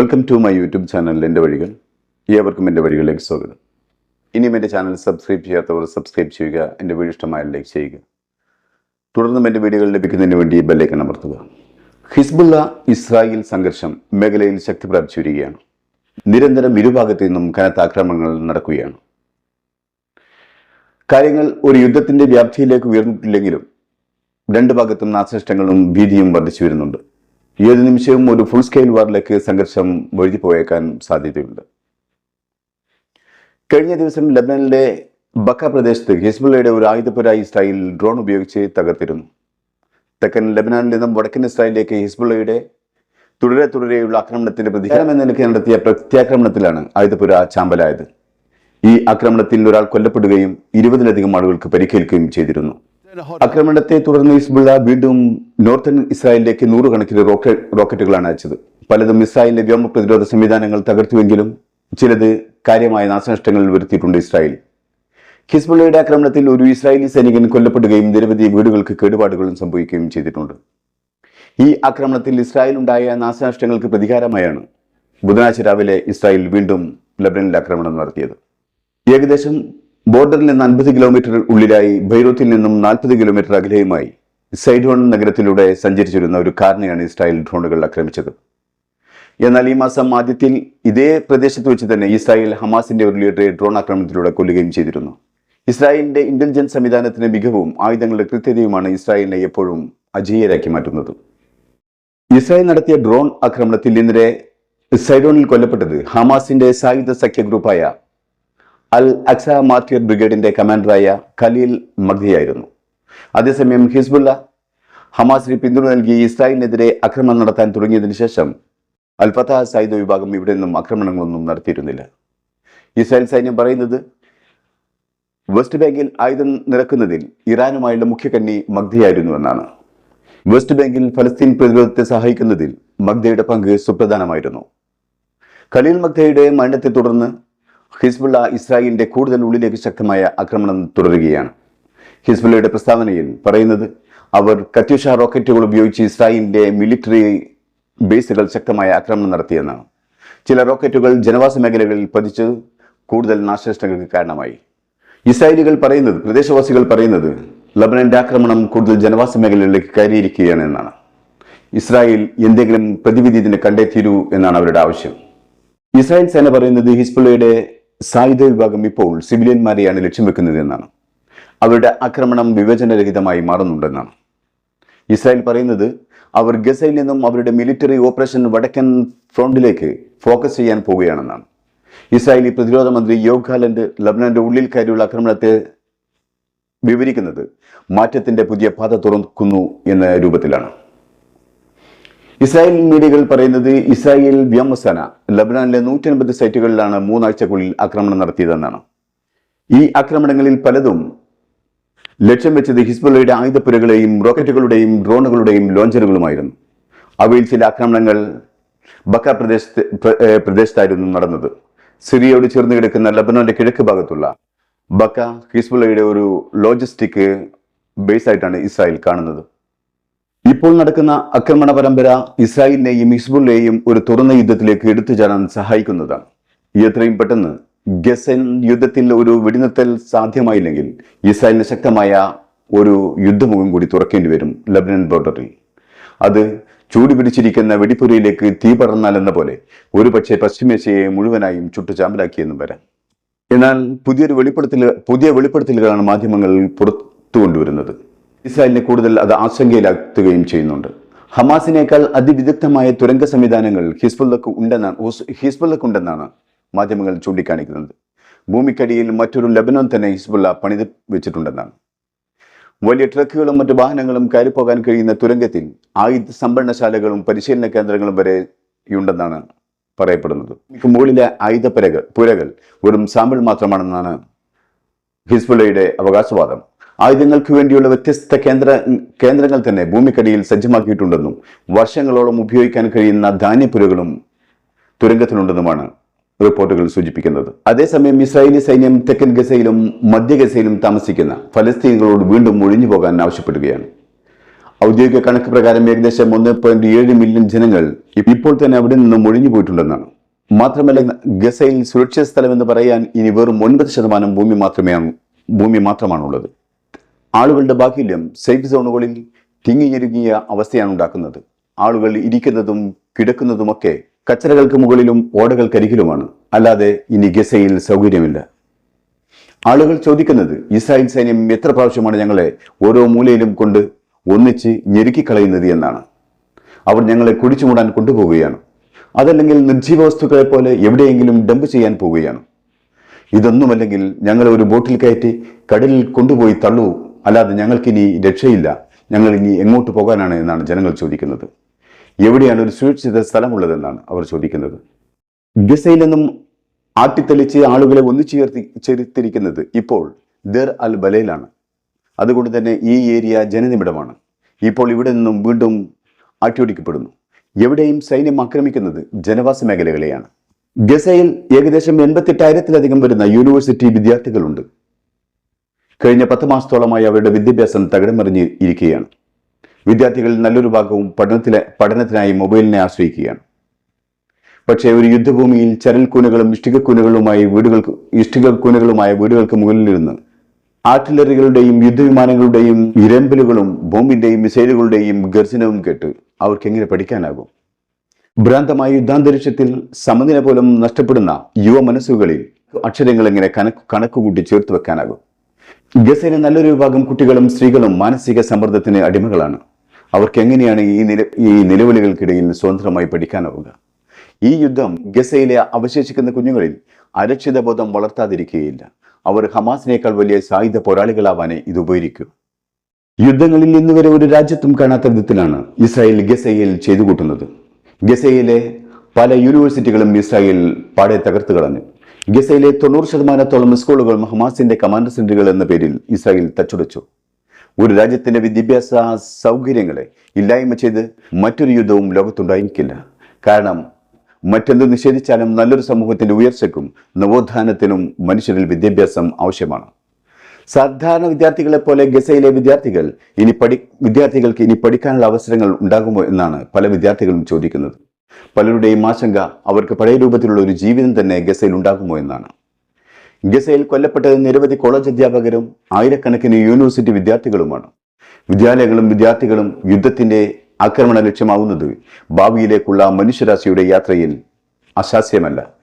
Welcome to my YouTube channel എന്റെ വഴികൾ. ഏവർക്കും എന്റെ വഴികളിലേക്ക് സ്വാഗതം. ഇനിയും എന്റെ ചാനൽ സബ്സ്ക്രൈബ് ചെയ്യാത്തവർ സബ്സ്ക്രൈബ് ചെയ്യുക എന്റെ വീഡിയോ ഇഷ്ടമായ ലൈക്ക് ചെയ്യുക. തുടർന്നും എന്റെ വീഡിയോകൾ ലഭിക്കുന്നതിന് വേണ്ടി ബെല്ലൈക്കൺ അമർത്തുക. ഹിസ്ബുള്ള ഇസ്രായേൽ സംഘർഷം മേഖലയിൽ ശക്തി പ്രാപിച്ചു വരികയാണ്. നിരന്തരം ഇരുഭാഗത്തു നിന്നും കനത്ത ആക്രമണങ്ങൾ നടക്കുകയാണ്. കാര്യങ്ങൾ ഒരു യുദ്ധത്തിന്റെ വ്യാപ്തിയിലേക്ക് ഉയർന്നിട്ടില്ലെങ്കിലും രണ്ട് ഭാഗത്തും നാശനഷ്ടങ്ങളും ഭീതിയും വർദ്ധിച്ചു വരുന്നുണ്ട്. ഏത് നിമിഷവും ഒരു ഫുൾ സ്കെയിൽ വാറിലേക്ക് സംഘർഷം വഴുതി പോയേക്കാൻ സാധ്യതയുണ്ട്. കഴിഞ്ഞ ദിവസം ലബനനിലെ ബക്ക പ്രദേശത്ത് ഹിസ്ബുള്ളയുടെ ഒരു ആയുധപുര ഇസ്രായേൽ ഡ്രോൺ ഉപയോഗിച്ച് തകർത്തിരുന്നു. തെക്കൻ ലബനാനിൽ നിന്നും വടക്കൻ ഇസ്രായേലിലേക്ക് ഹിസ്ബുള്ളയുടെ തുടരെ തുടരെയുള്ള ആക്രമണത്തിന്റെ പ്രതികാരം എന്ന നിലയ്ക്ക് നടത്തിയ പ്രത്യാക്രമണത്തിലാണ് ആയുധപുര ചാമ്പലായത്. ഈ ആക്രമണത്തിൽ ഒരാൾ കൊല്ലപ്പെടുകയും ഇരുപതിലധികം ആളുകൾക്ക് പരിക്കേൽക്കുകയും ചെയ്തിരുന്നു. ആക്രമണത്തെ തുടർന്ന് ഹിസ്ബുള്ള വീണ്ടും നോർത്തേൺ ഇസ്രായേലിലേക്ക് നൂറുകണക്കിന് റോക്കറ്റ് റോക്കറ്റുകളാണ് അയച്ചത്. പലതും ഇസ്രായേലിന്റെ വ്യോമ പ്രതിരോധ സംവിധാനങ്ങൾ തകർത്തുവെങ്കിലും ചിലത് കാര്യമായ നാശനഷ്ടങ്ങൾ വരുത്തിയിട്ടുണ്ട് ഇസ്രായേൽ. ഹിസ്ബുള്ളയുടെ ആക്രമണത്തിൽ ഒരു ഇസ്രായേലി സൈനികൻ കൊല്ലപ്പെടുകയും നിരവധി വീടുകൾക്ക് കേടുപാടുകളും സംഭവിക്കുകയും ചെയ്തിട്ടുണ്ട്. ഈ ആക്രമണത്തിൽ ഇസ്രായേൽ ഉണ്ടായ നാശനഷ്ടങ്ങൾക്ക് പ്രതികാരമായാണ് ബുധനാഴ്ച രാവിലെ ഇസ്രായേൽ വീണ്ടും ലബനനിൽ ആക്രമണം നടത്തിയത്. ഏകദേശം ബോർഡറിൽ നിന്ന് അൻപത് കിലോമീറ്റർ ഉള്ളിലായി ബൈറൂത്തിൽ നിന്നും നാൽപ്പത് കിലോമീറ്റർ അകലെയുമായി സൈഡോൺ നഗരത്തിലൂടെ സഞ്ചരിച്ചിരുന്ന ഒരു കാറിനെയാണ് ഇസ്രായേൽ ഡ്രോണുകൾ ആക്രമിച്ചത്. എന്നാൽ ഈ മാസം ആദ്യത്തിൽ ഇതേ പ്രദേശത്ത് വെച്ച് തന്നെ ഇസ്രായേൽ ഹമാസിന്റെ ഒരു ലീഡറെ ഡ്രോൺ ആക്രമണത്തിലൂടെ കൊല്ലുകയും ചെയ്തിരുന്നു. ഇസ്രായേലിന്റെ ഇന്റലിജൻസ് സംവിധാനത്തിന്റെ മികവും ആയുധങ്ങളുടെ കൃത്യതയുമാണ് ഇസ്രായേലിനെ എപ്പോഴും അജേയരാക്കി മാറ്റുന്നത്. ഇസ്രായേൽ നടത്തിയ ഡ്രോൺ ആക്രമണത്തിൽ ഇന്നലെ സൈഡോണിൽ കൊല്ലപ്പെട്ടത് ഹമാസിന്റെ സായുധ സഖ്യ ഗ്രൂപ്പായ അൽ അക്സ മാർട്ടിയർ ബ്രിഗേഡിന്റെ കമാൻഡറായ ഖലീൽ മഗ്ദിയായിരുന്നു. അതേസമയം ഹിസ്ബുല്ല ഹമാസിന് പിന്തുണ നൽകി ഇസ്രായേലിനെതിരെ ആക്രമണം നടത്താൻ തുടങ്ങിയതിനു ശേഷം അൽ ഫത്ത സായുധ വിഭാഗം ഇവിടെ നിന്നും ആക്രമണങ്ങളൊന്നും നടത്തിയിരുന്നില്ല. ഇസ്രായേൽ സൈന്യം പറയുന്നത് വെസ്റ്റ് ബാങ്കിൽ ആയുധം നിറക്കുന്നതിൽ ഇറാനുമായുള്ള മുഖ്യകണ്ണി മഗ്ദയായിരുന്നു എന്നാണ്. വെസ്റ്റ് ബാങ്കിൽ ഫലസ്തീൻ പ്രതിരോധത്തെ സഹായിക്കുന്നതിൽ മഗ്ധയുടെ പങ്ക് സുപ്രധാനമായിരുന്നു. ഖലീൽ മഗ്ധയുടെ മരണത്തെ തുടർന്ന് ഹിസ്ബുള്ള ഇസ്രായേലിന്റെ കൂടുതൽ ഉള്ളിലേക്ക് ശക്തമായ ആക്രമണം തുടരുകയാണ്. ഹിസ്ബുള്ളയുടെ പ്രസ്താവനയിൽ പറയുന്നത് അവർ കത്യുഷ റോക്കറ്റുകൾ ഉപയോഗിച്ച് ഇസ്രായേലിന്റെ മിലിറ്ററി ബേസുകൾ ശക്തമായ ആക്രമണം നടത്തിയെന്നാണ്. ചില റോക്കറ്റുകൾ ജനവാസ മേഖലകളിൽ പതിച്ച് കൂടുതൽ നാശനഷ്ടങ്ങൾക്ക് കാരണമായി. ഇസ്രായേലികൾ പറയുന്നത് പ്രദേശവാസികൾ പറയുന്നത് ലബനന്റെ ആക്രമണം കൂടുതൽ ജനവാസ മേഖലകളിലേക്ക് കയറിയിരിക്കുകയാണ് എന്നാണ്. ഇസ്രായേൽ എന്തെങ്കിലും പ്രതിവിധി ഇതിന് കണ്ടേ എന്നാണ് അവരുടെ ആവശ്യം. ഇസ്രായേൽ സേന പറയുന്നത് ഹിസ്ബുള്ളയുടെ സായുധ വിഭാഗം ഇപ്പോൾ സിവിലിയന്മാരെയാണ് ലക്ഷ്യം വെക്കുന്നതെന്നാണ്. അവരുടെ ആക്രമണം വിവേചനരഹിതമായി മാറുന്നുണ്ടെന്നാണ്. ഇസ്രായേൽ പറയുന്നത് അവർ ഗസയിൽ നിന്നും അവരുടെ മിലിറ്ററി ഓപ്പറേഷൻ വടക്കൻ ഫ്രണ്ടിലേക്ക് ഫോക്കസ് ചെയ്യാൻ പോവുകയാണെന്നാണ്. ഇസ്രായേലി പ്രതിരോധ മന്ത്രി യോഗാലൻഡ് ലബ്നാന്റെ ഉള്ളിൽ കയറിയുള്ള ആക്രമണത്തെ വിവരിക്കുന്നത് മാറ്റത്തിന്റെ പുതിയ പാത തുറക്കുന്നു എന്ന രൂപത്തിലാണ്. ഇസ്രായേൽ മീഡിയകൾ പറയുന്നത് ഇസ്രായേൽ വ്യോമസേന ലബനാനിലെ നൂറ്റി അൻപത് സൈറ്റുകളിലാണ് മൂന്നാഴ്ചക്കുള്ളിൽ ആക്രമണം നടത്തിയതെന്നാണ്. ഈ ആക്രമണങ്ങളിൽ പലതും ലക്ഷ്യം വെച്ചത് ഹിസ്ബുള്ളയുടെ ആയുധപ്പുരകളെയും റോക്കറ്റുകളുടെയും ഡ്രോണുകളുടെയും ലോഞ്ചറുകളുമായിരുന്നു. അവയിൽ ചില ആക്രമണങ്ങൾ ബക്ക പ്രദേശത്ത് പ്രദേശത്തായിരുന്നു നടന്നത്. സിറിയയോട് ചേർന്ന് കിടക്കുന്ന ലബനോന്റെ കിഴക്ക് ഭാഗത്തുള്ള ബക്ക ഹിസ്ബുള്ളയുടെ ഒരു ലോജിസ്റ്റിക് ബേസ് ആയിട്ടാണ് ഇസ്രായേൽ കാണുന്നത്. ഇപ്പോൾ നടക്കുന്ന ആക്രമണ പരമ്പര ഇസ്രായേലിനെയും ഹിസ്ബുള്ളയെയും ഒരു തുറന്ന യുദ്ധത്തിലേക്ക് എടുത്തു ചാടാൻ സഹായിക്കുന്നതാണ് എത്രയും പെട്ടെന്ന് ഗസൻ യുദ്ധത്തിൽ ഒരു വെടിനിർത്തൽ സാധ്യമായില്ലെങ്കിൽ ഇസ്രായേലിന് ശക്തമായ ഒരു യുദ്ധമുഖം കൂടി തുറക്കേണ്ടി വരും ലബനൻ ബോർഡറിൽ. അത് ചൂടി പിടിച്ചിരിക്കുന്ന വെടിപ്പുരയിലേക്ക് തീ പടർന്നാലെന്ന പോലെ ഒരുപക്ഷെ പശ്ചിമേഷ്യയെ മുഴുവനായും ചുട്ടു ചാമ്പലാക്കിയെന്നും വരാം. എന്നാൽ പുതിയൊരു വെളിപ്പെടുത്തൽ പുതിയ വെളിപ്പെടുത്തലുകളാണ് മാധ്യമങ്ങൾ പുറത്തു കൊണ്ടുവരുന്നത് ഇസ്രായേലിനെ കൂടുതൽ അത് ആശങ്കയിലാക്കുകയും ചെയ്യുന്നുണ്ട്. ഹമാസിനേക്കാൾ അതിവിദഗ്ധമായ തുരങ്ക സംവിധാനങ്ങൾ ഹിസ്ബുള്ളക്ക് ഉണ്ടെന്നാണ് ഹിസ്ബുള്ളക്ക് ഉണ്ടെന്നാണ് മാധ്യമങ്ങൾ ചൂണ്ടിക്കാണിക്കുന്നത്. ഭൂമിക്കടിയിൽ മറ്റൊരു ലബനോൻ തന്നെ ഹിസ്ബുള്ള പണിത് വെച്ചിട്ടുണ്ടെന്നാണ്. വലിയ ട്രക്കുകളും മറ്റു വാഹനങ്ങളും കയറിപ്പോകാൻ കഴിയുന്ന തുരങ്കത്തിൽ ആയുധ സംഭരണശാലകളും പരിശീലന കേന്ദ്രങ്ങളും വരെ ഉണ്ടെന്നാണ് പറയപ്പെടുന്നത്. മുകളിലെ ആയുധ പുരകൾ പുരകൾ വെറും സാമ്പിൾ മാത്രമാണെന്നാണ് ഹിസ്ബുള്ളയുടെ അവകാശവാദം. ആയുധങ്ങൾക്ക് വേണ്ടിയുള്ള വ്യത്യസ്ത കേന്ദ്ര കേന്ദ്രങ്ങൾ തന്നെ ഭൂമിക്കടിയിൽ സജ്ജമാക്കിയിട്ടുണ്ടെന്നും വർഷങ്ങളോളം ഉപയോഗിക്കാൻ കഴിയുന്ന ധാന്യപ്പുരകളും തുരങ്കത്തിലുണ്ടെന്നുമാണ് റിപ്പോർട്ടുകൾ സൂചിപ്പിക്കുന്നത്. അതേസമയം ഇസ്രായേലി സൈന്യം തെക്കൻ ഗസയിലും മധ്യ ഗസയിലും താമസിക്കുന്ന ഫലസ്തീനുകളോട് വീണ്ടും ഒഴിഞ്ഞു പോകാൻ ആവശ്യപ്പെടുകയാണ്. ഔദ്യോഗിക കണക്ക് പ്രകാരം ഏകദേശം ഒന്ന് പോയിന്റ് ഏഴ് മില്യൺ ജനങ്ങൾ ഇപ്പോൾ തന്നെ അവിടെ നിന്നും ഒഴിഞ്ഞു പോയിട്ടുണ്ടെന്നാണ്. മാത്രമല്ല ഗസയിൽ സുരക്ഷിത സ്ഥലമെന്ന് പറയാൻ ഇനി വെറും ഒൻപത് ശതമാനം ഭൂമി മാത്രമേ ഭൂമി മാത്രമാണുള്ളത്. ആളുകളുടെ ബാഹ്യം സേഫ് സോണുകളിൽ തിങ്ങിഞ്ഞിരുങ്ങിയ അവസ്ഥയാണ് ഉണ്ടാക്കുന്നത്. ആളുകൾ ഇരിക്കുന്നതും കിടക്കുന്നതുമൊക്കെ കച്ചറകൾക്ക് മുകളിലും ഓടകൾക്കരികിലുമാണ്. അല്ലാതെ ഇനി ഗസയിൽ സൗകര്യമില്ല. ആളുകൾ ചോദിക്കുന്നത് ഇസ്രായേൽ സൈന്യം എത്ര പ്രാവശ്യമാണ് ഞങ്ങളെ ഓരോ മൂലയിലും കൊണ്ട് ഒന്നിച്ച് ഞെരുക്കിക്കളയുന്നത് എന്നാണ്. അവർ ഞങ്ങളെ കുടിച്ചു മൂടാൻ കൊണ്ടുപോവുകയാണ്. അതല്ലെങ്കിൽ നിർജീവ വസ്തുക്കളെ പോലെ എവിടെയെങ്കിലും ഡംപ് ചെയ്യാൻ പോവുകയാണ്. ഇതൊന്നുമല്ലെങ്കിൽ ഞങ്ങളെ ഒരു ബോട്ടിൽ കയറ്റി കടലിൽ കൊണ്ടുപോയി തള്ളൂ അല്ലാതെ ഞങ്ങൾക്കിനി രക്ഷയില്ല. ഞങ്ങൾ ഇനി എങ്ങോട്ട് പോകാനാണ് എന്നാണ് ജനങ്ങൾ ചോദിക്കുന്നത്. എവിടെയാണ് ഒരു സുരക്ഷിത സ്ഥലമുള്ളതെന്നാണ് അവർ ചോദിക്കുന്നത്. ഗസയിൽ നിന്നും ആട്ടിത്തെളിച്ച് ആളുകളെ ഒന്നിച്ചു ചേർത്തി ചേർത്തിരിക്കുന്നത് ഇപ്പോൾ ദർ അൽ ബലയിലാണ് അതുകൊണ്ട് തന്നെ ഈ ഏരിയ ജനനിബിഡമാണ്. ഇപ്പോൾ ഇവിടെ നിന്നും വീണ്ടും ആട്ടിയോടിക്കപ്പെടുന്നു. എവിടെയും സൈന്യം ആക്രമിക്കുന്നത് ജനവാസ മേഖലകളെയാണ്. ഗസയിൽ ഏകദേശം എൺപത്തെട്ടായിരത്തിലധികം വരുന്ന യൂണിവേഴ്സിറ്റി വിദ്യാർത്ഥികളുണ്ട്. കഴിഞ്ഞ പത്ത് മാസത്തോളമായി അവരുടെ വിദ്യാഭ്യാസം തകിടം മറിഞ്ഞ് ഇരിക്കുകയാണ്. വിദ്യാർത്ഥികൾ നല്ലൊരു ഭാഗവും പഠനത്തിലെ പഠനത്തിനായി മൊബൈലിനെ ആശ്രയിക്കുകയാണ്. പക്ഷേ ഒരു യുദ്ധഭൂമിയിൽ ചരൽക്കൂനുകളും ഇഷ്ടികക്കൂനുകളുമായി വീടുകൾക്ക് ഇഷ്ടികക്കൂനുകളുമായ വീടുകൾക്ക് മുകളിലിരുന്ന് ആർട്ടിലറികളുടെയും യുദ്ധവിമാനങ്ങളുടെയും ഇരമ്പലുകളും ബോംബിന്റെയും മിസൈലുകളുടെയും ഗർജനവും കേട്ട് അവർക്ക് എങ്ങനെ പഠിക്കാനാകും? ഭ്രാന്തമായ യുദ്ധാന്തരീക്ഷത്തിൽ സമനില പോലും നഷ്ടപ്പെടുന്ന യുവ മനസ്സുകളിൽ അക്ഷരങ്ങൾ എങ്ങനെ കണക്ക് കണക്കുകൂട്ടി ചേർത്ത് വെക്കാനാകും? ഗസയിലെ നല്ലൊരു വിഭാഗം കുട്ടികളും സ്ത്രീകളും മാനസിക സമ്മർദ്ദത്തിന് അടിമകളാണ്. അവർക്ക് എങ്ങനെയാണ് ഈ നില ഈ നിലവിളികൾക്കിടയിൽ സ്വതന്ത്രമായി പഠിക്കാനാവുക? ഈ യുദ്ധം ഗസയിലെ അവശേഷിക്കുന്ന കുഞ്ഞുങ്ങളിൽ അരക്ഷിതബോധം വളർത്താതിരിക്കുകയില്ല. അവർ ഹമാസിനേക്കാൾ വലിയ സായുധ പോരാളികളാവാനേ ഇത് ഉപകരിക്കൂ. യുദ്ധങ്ങളിൽ ഇന്നുവരെ ഒരു രാജ്യത്തും കാണാത്ത വിധത്തിലാണ് ഇസ്രായേൽ ഗസയിൽ ചെയ്തു കൂട്ടുന്നത് ഗസയിലെ പല യൂണിവേഴ്സിറ്റികളും ഇസ്രായേൽ പാടെ തകർത്ത് കളഞ്ഞു. ഗസയിലെ തൊണ്ണൂറ് ശതമാനത്തോളം സ്കൂളുകൾ ഹമാസിന്റെ കമാൻഡർ സെന്ററുകൾ എന്ന പേരിൽ ഇസ്രായേൽ തച്ചുടച്ചു. ഒരു രാജ്യത്തിന്റെ വിദ്യാഭ്യാസ സൗകര്യങ്ങളെ ഇല്ലായ്മ ചെയ്ത് മറ്റൊരു യുദ്ധവും ലോകത്തുണ്ടായിരിക്കില്ല. കാരണം മറ്റെന്ത് നിഷേധിച്ചാലും നല്ലൊരു സമൂഹത്തിന്റെ ഉയർച്ചയ്ക്കും നവോത്ഥാനത്തിനും മനുഷ്യരിൽ വിദ്യാഭ്യാസം ആവശ്യമാണ്. സാധാരണ വിദ്യാർത്ഥികളെ പോലെ ഗസയിലെ വിദ്യാർത്ഥികൾ ഇനി പഠി വിദ്യാർത്ഥികൾക്ക് ഇനി പഠിക്കാനുള്ള അവസരങ്ങൾ ഉണ്ടാകുമോ എന്നാണ് പല വിദ്യാർത്ഥികളും ചോദിക്കുന്നത്. പലരുടെയും ആശങ്ക അവർക്ക് പഴയ രൂപത്തിലുള്ള ഒരു ജീവിതം തന്നെ ഗസയിൽ ഉണ്ടാകുമോ എന്നാണ്. ഗസയിൽ കൊല്ലപ്പെട്ടത് നിരവധി കോളേജ് അധ്യാപകരും ആയിരക്കണക്കിന് യൂണിവേഴ്സിറ്റി വിദ്യാർത്ഥികളുമാണ്. വിദ്യാലയങ്ങളും വിദ്യാർത്ഥികളും യുദ്ധത്തിന്റെ ആക്രമണ ലക്ഷ്യമാവുന്നത് ഭാവിയിലേക്കുള്ള മനുഷ്യരാശിയുടെ യാത്രയിൽ അശാസ്യമല്ല.